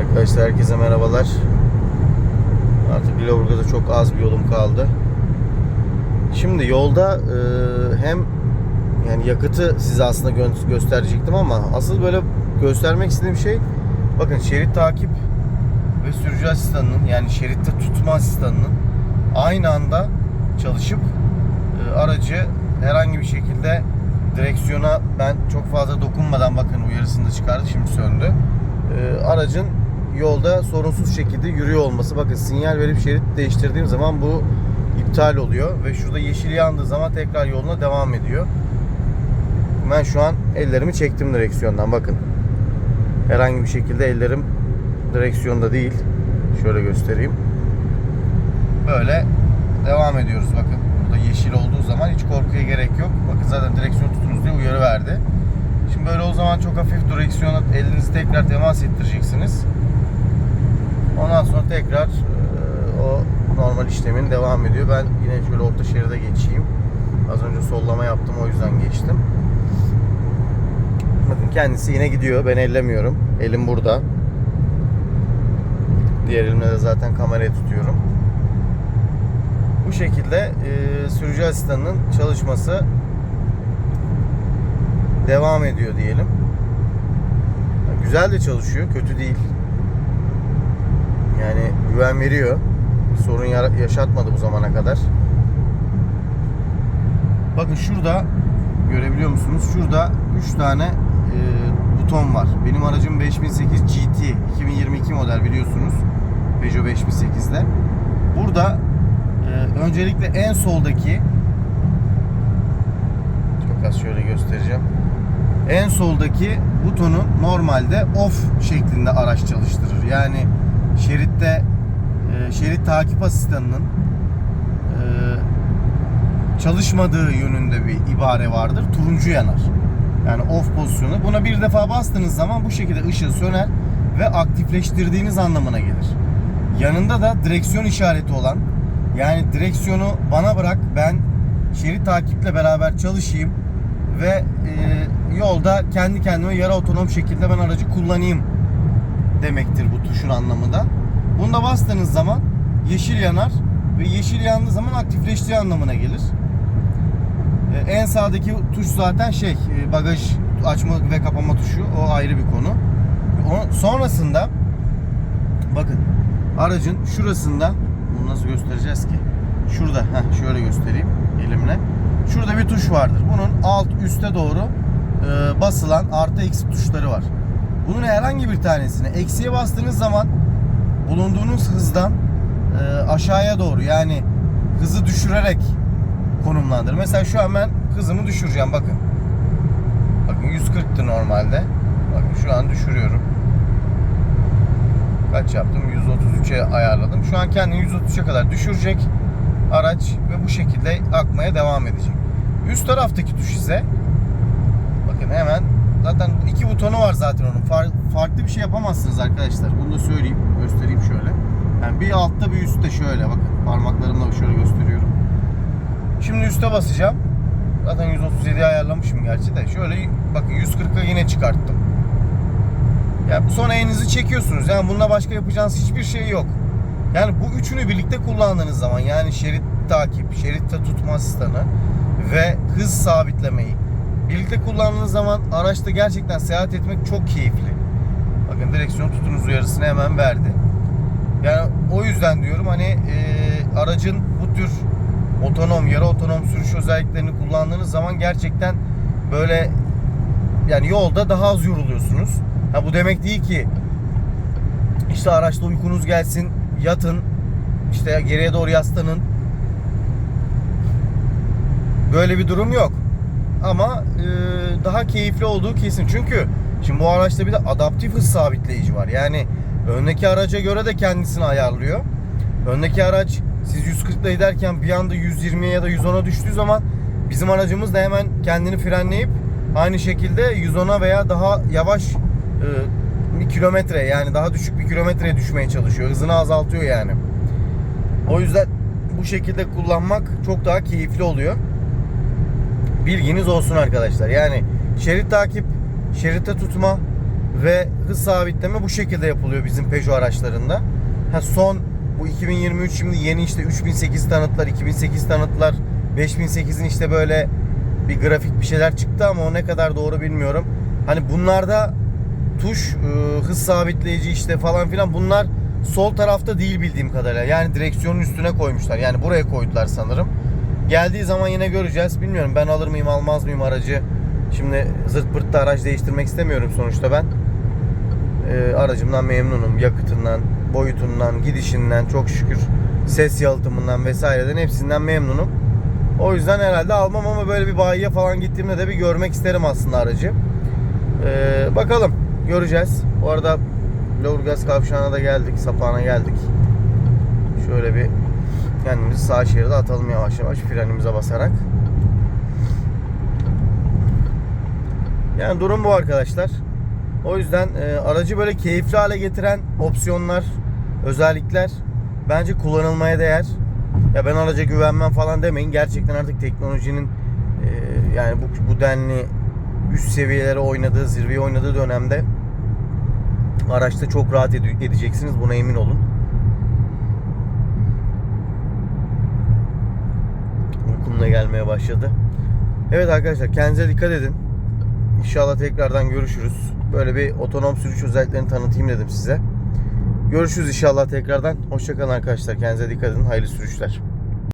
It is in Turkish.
Arkadaşlar herkese merhabalar. Artık Lüleburgaz'a çok az bir yolum kaldı. Şimdi yolda e, hem yani yakıtı size aslında gö- gösterecektim ama asıl böyle göstermek istediğim şey bakın şerit takip ve sürücü asistanının yani şeritte tutma asistanının aynı anda çalışıp e, aracı herhangi bir şekilde direksiyona ben çok fazla dokunmadan bakın uyarısını da çıkardı şimdi söndü. E, aracın yolda sorunsuz şekilde yürüyor olması. Bakın sinyal verip şerit değiştirdiğim zaman bu iptal oluyor ve şurada yeşil yandığı zaman tekrar yoluna devam ediyor. Ben şu an ellerimi çektim direksiyondan bakın. Herhangi bir şekilde ellerim direksiyonda değil. Şöyle göstereyim. Böyle devam ediyoruz bakın. Burada yeşil olduğu zaman hiç korkuya gerek yok. Bakın zaten direksiyon tutunuz diye uyarı verdi. Şimdi böyle o zaman çok hafif direksiyona elinizi tekrar temas ettireceksiniz. Ondan sonra tekrar e, o normal işlemin devam ediyor. Ben yine şöyle orta şeride geçeyim. Az önce sollama yaptım o yüzden geçtim. Bakın kendisi yine gidiyor. Ben ellemiyorum. Elim burada. Diğer elimle de zaten kamerayı tutuyorum. Bu şekilde e, sürücü asistanının çalışması devam ediyor diyelim. Güzel de çalışıyor, kötü değil. Yani güven veriyor. Sorun yaşatmadı bu zamana kadar. Bakın şurada görebiliyor musunuz? Şurada 3 tane e, buton var. Benim aracım 5008 GT 2022 model biliyorsunuz. Peugeot 5008'ler. Burada e, öncelikle en soldaki çok az şöyle göstereceğim. En soldaki butonu normalde off şeklinde araç çalıştırır. Yani şeritte e, şerit takip asistanının e, çalışmadığı yönünde bir ibare vardır. Turuncu yanar. Yani off pozisyonu. Buna bir defa bastığınız zaman bu şekilde ışığı söner ve aktifleştirdiğiniz anlamına gelir. Yanında da direksiyon işareti olan yani direksiyonu bana bırak ben şerit takiple beraber çalışayım ve e, yolda kendi kendime yarı otonom şekilde ben aracı kullanayım demektir bu tuşun anlamı da. Bunda bastığınız zaman yeşil yanar ve yeşil yandığı zaman aktifleştiği anlamına gelir. E, En sağdaki tuş zaten şey e, bagaj açma ve kapama tuşu o ayrı bir konu. Sonrasında bakın aracın şurasında bunu nasıl göstereceğiz ki? Şurada heh, şöyle göstereyim elimle. Şurada bir tuş vardır. Bunun alt üste doğru e, basılan artı eksi tuşları var. Bunun herhangi bir tanesini eksiye bastığınız zaman bulunduğunuz hızdan e, aşağıya doğru yani hızı düşürerek konumlandır. Mesela şu an ben hızımı düşüreceğim bakın. Bakın 140'tı normalde. Bakın şu an düşürüyorum. Kaç yaptım? 133'e ayarladım. Şu an kendini 133'e kadar düşürecek araç ve bu şekilde akmaya devam edecek. Üst taraftaki tuş ise bakın hemen zaten iki butonu var zaten onun. Far- farklı bir şey yapamazsınız arkadaşlar. Bunu da söyleyeyim, göstereyim şöyle. Yani bir altta bir üstte şöyle bakın. Parmaklarımla şöyle gösteriyorum. Şimdi üste basacağım. Zaten 137'ye ayarlamışım gerçi de. Şöyle bakın 140'a yine çıkarttım. Yani sonra elinizi çekiyorsunuz. Yani bununla başka yapacağınız hiçbir şey yok. Yani bu üçünü birlikte kullandığınız zaman yani şerit takip, şeritte tutma asistanı ve hız sabitlemeyi birlikte kullandığınız zaman araçta gerçekten seyahat etmek çok keyifli. Bakın direksiyon tutunuz uyarısını hemen verdi. Yani o yüzden diyorum hani e, aracın bu tür otonom, yarı otonom sürüş özelliklerini kullandığınız zaman gerçekten böyle yani yolda daha az yoruluyorsunuz. Ha bu demek değil ki işte araçta uykunuz gelsin, yatın, işte geriye doğru yaslanın. Böyle bir durum yok. Ama e, daha keyifli olduğu kesin. Çünkü şimdi bu araçta bir de adaptif hız sabitleyici var. Yani öndeki araca göre de kendisini ayarlıyor. Öndeki araç siz 140'la giderken bir anda 120'ye ya da 110'a düştüğü zaman bizim aracımız da hemen kendini frenleyip aynı şekilde 110'a veya daha yavaş e, bir kilometre yani daha düşük bir kilometreye düşmeye çalışıyor. Hızını azaltıyor yani. O yüzden bu şekilde kullanmak çok daha keyifli oluyor. Bilginiz olsun arkadaşlar. Yani şerit takip, şeritte tutma Ve hız sabitleme bu şekilde yapılıyor bizim Peugeot araçlarında. Ha son bu 2023 şimdi yeni işte 3008 tanıtlar, 2008 tanıtlar, 5008'in işte böyle bir grafik bir şeyler çıktı ama o ne kadar doğru bilmiyorum. Hani bunlarda tuş, e, hız sabitleyici işte falan filan bunlar sol tarafta değil bildiğim kadarıyla. Yani direksiyonun üstüne koymuşlar. Yani buraya koydular sanırım. Geldiği zaman yine göreceğiz. Bilmiyorum ben alır mıyım almaz mıyım aracı. Şimdi zırt pırt da araç değiştirmek istemiyorum sonuçta ben. E, aracımdan memnunum. Yakıtından, boyutundan, gidişinden çok şükür ses yalıtımından vesaireden hepsinden memnunum. O yüzden herhalde almam ama böyle bir bayiye falan gittiğimde de bir görmek isterim aslında aracı. Ee, bakalım göreceğiz. Bu arada Lorgaz kavşağına da geldik. Sapağına geldik. Şöyle bir kendimizi sağ şeride atalım yavaş yavaş frenimize basarak. Yani durum bu arkadaşlar. O yüzden e, aracı böyle keyifli hale getiren opsiyonlar, özellikler bence kullanılmaya değer. Ya ben araca güvenmem falan demeyin. Gerçekten artık teknolojinin e, yani bu, bu denli üst seviyelere oynadığı, zirveye oynadığı dönemde araçta çok rahat ede- edeceksiniz. Buna emin olun. Uykum da gelmeye başladı. Evet arkadaşlar kendinize dikkat edin. İnşallah tekrardan görüşürüz. Böyle bir otonom sürüş özelliklerini tanıtayım dedim size. Görüşürüz inşallah tekrardan. Hoşçakalın arkadaşlar. Kendinize dikkat edin. Hayırlı sürüşler.